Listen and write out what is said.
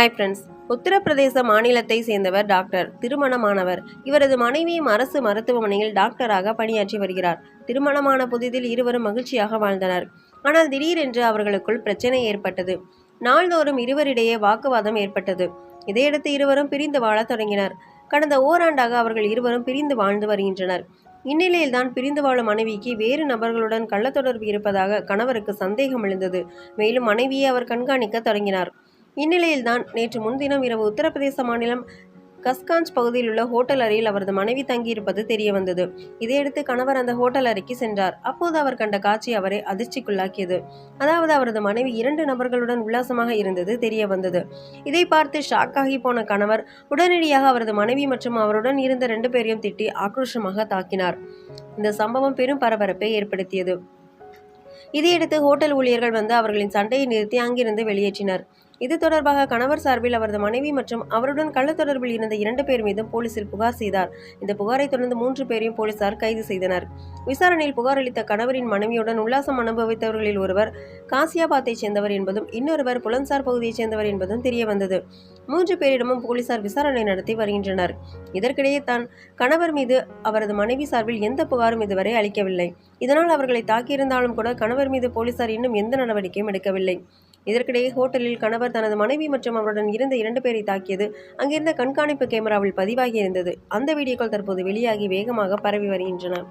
Hi friends Uttar Pradesh மாநிலத்தை சேர்ந்தவர் doctor திருமணமானவர். இவரது மனைவியும் அரசு மருத்துவமனையில் டாக்டராக பணியாற்றி வருகிறார். திருமணமான புதிதில் இருவரும் மகிழ்ச்சியாக வாழ்ந்தனர். ஆனால் திடீரென்று அவர்களுக்குள் பிரச்சனை ஏற்பட்டது. நாள்தோறும் இருவரிடையே வாக்குவாதம் ஏற்பட்டது. இதையடுத்து இருவரும் பிரிந்து வாழத் தொடங்கினர். கடந்த ஓராண்டாக அவர்கள் இருவரும் பிரிந்து வாழ்ந்து வருகின்றனர். இந்நிலையில்தான் பிரிந்து வாழும் மனைவிக்கு வேறு நபர்களுடன் கள்ளத்தொடர்பு இருப்பதாக கணவருக்கு சந்தேகம் எழுந்தது. மேலும் மனைவியை அவர் கண்காணிக்க தொடங்கினார். இந்நிலையில்தான் நேற்று முன்தினம் இரவு உத்தரப்பிரதேச மாநிலம் கஸ்காஞ்ச் பகுதியில் உள்ள ஹோட்டல் அறையில் அவரது மனைவி தங்கியிருப்பது தெரிய வந்தது இதையடுத்து கணவர் அந்த ஹோட்டல் அறைக்கு சென்றார். அப்போது அவர் கண்ட காட்சி அவரை அதிர்ச்சிக்குள்ளாக்கியது. அதாவது அவரது மனைவி இரண்டு நபர்களுடன் உல்லாசமாக இருந்தது தெரிய வந்தது இதை பார்த்து ஷாக்காகி போன கணவர் உடனடியாக அவரது மனைவி மற்றும் அவருடன் இருந்த ரெண்டு பேரையும் திட்டி ஆக்ரோஷமாக தாக்கினார். இந்த சம்பவம் பெரும் பரபரப்பை ஏற்படுத்தியது. இதையடுத்து ஹோட்டல் ஊழியர்கள் வந்து அவர்களின் சண்டையை நிறுத்தி அங்கிருந்து வெளியேற்றினர். இது தொடர்பாக கணவர் சார்பில் அவரது மனைவி மற்றும் அவருடன் கள்ள தொடர்பில் இருந்த இரண்டு பேர் மீதும் போலீசில் புகார் செய்தார். இந்த புகாரை தொடர்ந்து மூன்று பேரையும் போலீசார் கைது செய்தனர். விசாரணையில் புகார் அளித்த கணவரின் மனைவியுடன் உல்லாசம் அனுபவித்தவர்களில் ஒருவர் காசியாபாத்தைச் சேர்ந்தவர் என்பதும் இன்னொருவர் புலன்சார் பகுதியைச் சேர்ந்தவர் என்பதும் தெரிய வந்தது மூன்று பேரிடமும் போலீசார் விசாரணை நடத்தி வருகின்றனர். இதற்கிடையே தான் கணவர் மீது அவரது மனைவி சார்பில் எந்த புகாரும் இதுவரை அளிக்கவில்லை. இதனால் அவர்களை தாக்கியிருந்தாலும் கூட கணவர் மீது போலீசார் இன்னும் எந்த நடவடிக்கையும் எடுக்கவில்லை. இதற்கிடையே ஹோட்டலில் கணவர் தனது மனைவி மற்றும் அவருடன் இருந்த இரண்டு பேரை தாக்கியது. அங்கிருந்த கண்காணிப்பு கேமராவில் பதிவாகி இருந்தது. அந்த வீடியோக்கள் தற்போது வெளியாகி வேகமாக பரவி வருகின்றன.